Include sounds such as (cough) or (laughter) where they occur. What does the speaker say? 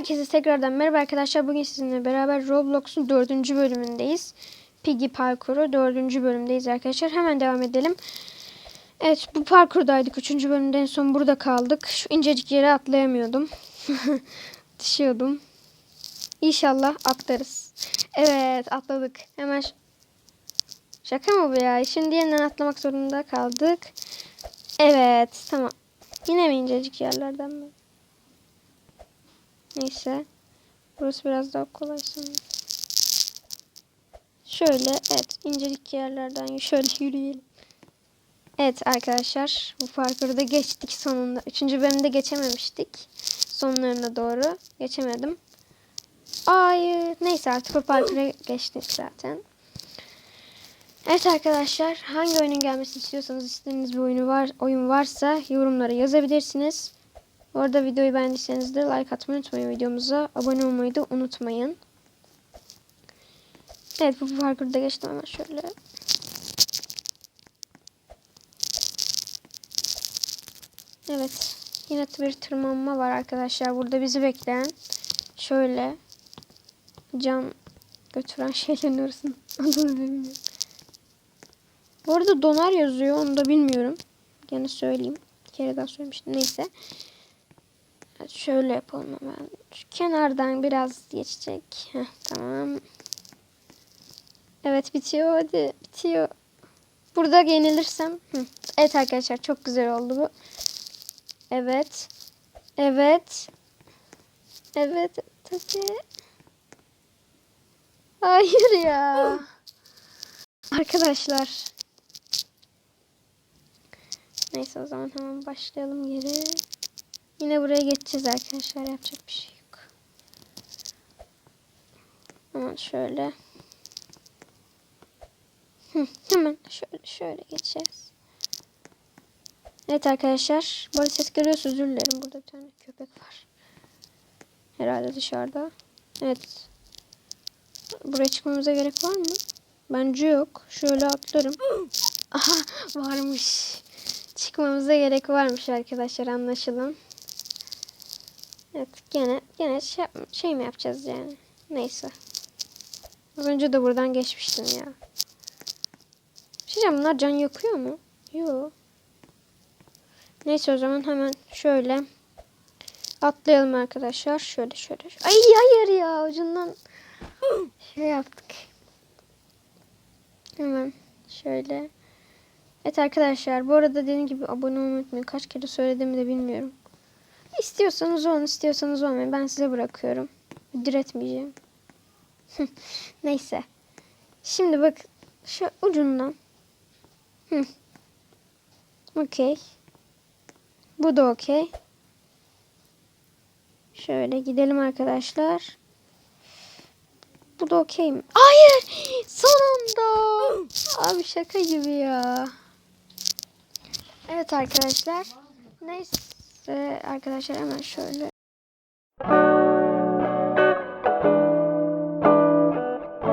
Herkese tekrardan merhaba arkadaşlar. Bugün sizinle beraber Roblox'un dördüncü bölümündeyiz. Piggy parkuru dördüncü bölümdeyiz arkadaşlar. Hemen devam edelim. Evet bu parkurdaydık. Üçüncü bölümde en son burada kaldık. Şu incecik yere atlayamıyordum. (laughs) Düşüyordum. İnşallah atlarız. Evet atladık. Hemen Şaka mı bu ya? Şimdi yeniden atlamak zorunda kaldık. Evet tamam. Yine mi incecik yerlerden mi? Neyse. Burası biraz daha kolay sanırım. Şöyle evet incelik yerlerden (laughs) şöyle yürüyelim. Evet arkadaşlar bu parkuru da geçtik sonunda. Üçüncü bölümde geçememiştik. Sonlarına doğru geçemedim. Ay neyse artık o parkura geçtik zaten. Evet arkadaşlar hangi oyunun gelmesini istiyorsanız istediğiniz bir oyunu var, oyun varsa yorumlara yazabilirsiniz. Bu arada videoyu beğendiyseniz de like atmayı unutmayın videomuza. Abone olmayı da unutmayın. Evet bu parkurda geçtim hemen şöyle. Evet. Yine bir tırmanma var arkadaşlar. Burada bizi bekleyen şöyle can götüren (laughs) şeylerin arasında adını bilmiyorum. Bu arada donar yazıyor. Onu da bilmiyorum. Gene söyleyeyim. Bir kere daha söylemiştim. Neyse. Şöyle yapalım hemen. Şu kenardan biraz geçecek. Heh, tamam. Evet bitiyor. Hadi bitiyor. Burada yenilirsem. Hı. Evet arkadaşlar çok güzel oldu bu. Evet. Evet. Evet. Tabii. Hayır ya. Arkadaşlar. Neyse o zaman hemen başlayalım geri. Yine buraya geçeceğiz arkadaşlar. Yapacak bir şey yok. Hemen şöyle. Hemen şöyle şöyle geçeceğiz. Evet arkadaşlar. Bu arada ses görüyorsunuz. Özür dilerim. Burada bir tane köpek var. Herhalde dışarıda. Evet. Buraya çıkmamıza gerek var mı? Bence yok. Şöyle atlarım. Aha varmış. Çıkmamıza gerek varmış arkadaşlar anlaşılan. Evet gene gene şey, şey mi yapacağız yani? Neyse. Az önce de buradan geçmiştim ya. Bir şey bunlar can yakıyor mu? Yok. Neyse o zaman hemen şöyle atlayalım arkadaşlar. Şöyle şöyle. Ay hayır ya ucundan şey yaptık. Hemen şöyle. Evet arkadaşlar bu arada dediğim gibi abone olmayı unutmayın. Kaç kere söylediğimi de bilmiyorum. İstiyorsanız olun istiyorsanız olmayın. Ben size bırakıyorum. Diretmeyeceğim. (laughs) Neyse. Şimdi bak şu ucundan. Okey. Bu da okey. Şöyle gidelim arkadaşlar. Bu da okey mi? Hayır! Sonunda! Abi şaka gibi ya. Evet arkadaşlar. Neyse arkadaşlar hemen şöyle